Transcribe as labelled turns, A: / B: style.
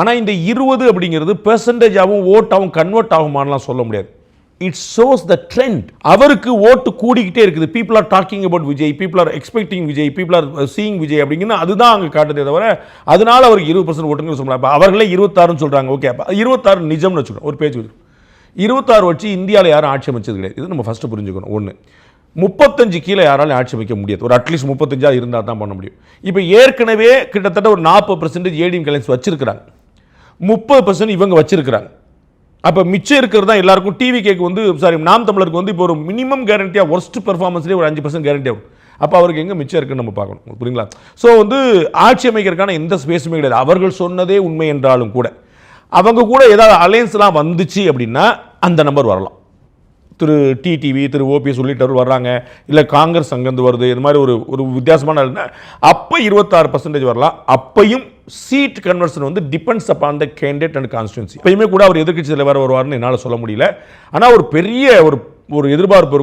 A: ஆனால் இந்த இருபது அப்படிங்கிறது பெர்சன்டேஜாகவும் ஓட்டாகவும் கன்வெர்ட் ஆகுமான்லாம் சொல்ல முடியாது. இட் ஷோஸ் த ட்ரெண்ட் அவருக்கு ஓட்டு கூடிக்கிட்டே இருக்குது. People are talking about Vijay people are expecting Vijay people are seeing Vijay அப்படிங்கிறது அதுதான் அங்கே காட்டுதே தவிர அதனால அவருக்கு இருபது பர்சன்ட் ஓட்டுங்க சொல்லலாம் அப்போ அவர்களே இருபத்தாறுன்னு சொல்கிறாங்க ஓகே அப்போ இருபத்தாறு நிஜம்னு வச்சுக்கணும். ஒரு பேஜ் இருபத்தாறு வச்சு இந்தியாவில் யாரும் ஆட்சி அமைச்சது கிடையாது. இது நம்ம ஃபஸ்ட்டு புரிஞ்சுக்கணும். ஒன்று முப்பத்தஞ்சு கீழே யாராலும் ஆட்சி அமைக்க முடியாது. ஒரு அட்லீஸ்ட் முப்பத்தஞ்சாக இருந்தால் தான் பண்ண முடியும். இப்போ ஏற்கனவே கிட்டத்தட்ட ஒரு நாற்பது பர்சன்டேஜ் ஏடிஎம் கலைன்ஸ் வச்சிருக்கிறாங்க. முப்பது பர்சன்ட் இவங்க வச்சிருக்கிறாங்க. அப்போ மிச்சம் இருக்கிறது தான் எல்லாருக்கும் டிவி கேக்கு வந்து சாரி நாம் தமிழருக்கு வந்து இப்போ ஒரு மினிமம் கேரண்டியாக ஒர்ஸ்ட் பெர்ஃபார்மன்ஸ்லேயே ஒரு அஞ்சு பர்சன்ட் கேரண்டி ஆகும் அப்போ அவருக்கு எங்கே மிச்சம் இருக்குன்னு நம்ம பார்க்கணும். புரியுங்களா? ஸோ வந்து ஆட்சி அமைக்கிறதுக்கான எந்த ஸ்பேஸுமே கிடையாது. அவர்கள் சொன்னதே உண்மை என்றாலும் கூட. அவங்க கூட ஏதாவது அலையன்ஸ்லாம் வந்துச்சு அப்படின்னா அந்த நம்பர் வரலாம். திரு டிடிவி திரு ஓபிஎஸ் உள்ளிட்டவர்கள் வர்றாங்க. இல்லை காங்கிரஸ் அங்கேருந்து வருது. இது மாதிரி ஒரு ஒரு வித்தியாசமான அப்போ இருபத்தாறு பர்சன்டேஜ் வரலாம். அப்பையும் சீட் கன்வர்ஷன் வந்து depends upon the candidate and constituency எப்பயுமே கூட அவர் எதிர்கட்சி தலைவர் வருவார்னு என்னால் சொல்ல முடியல. ஆனால் ஒரு பெரிய ஒரு ஒரு எதிர்பார்ப்பு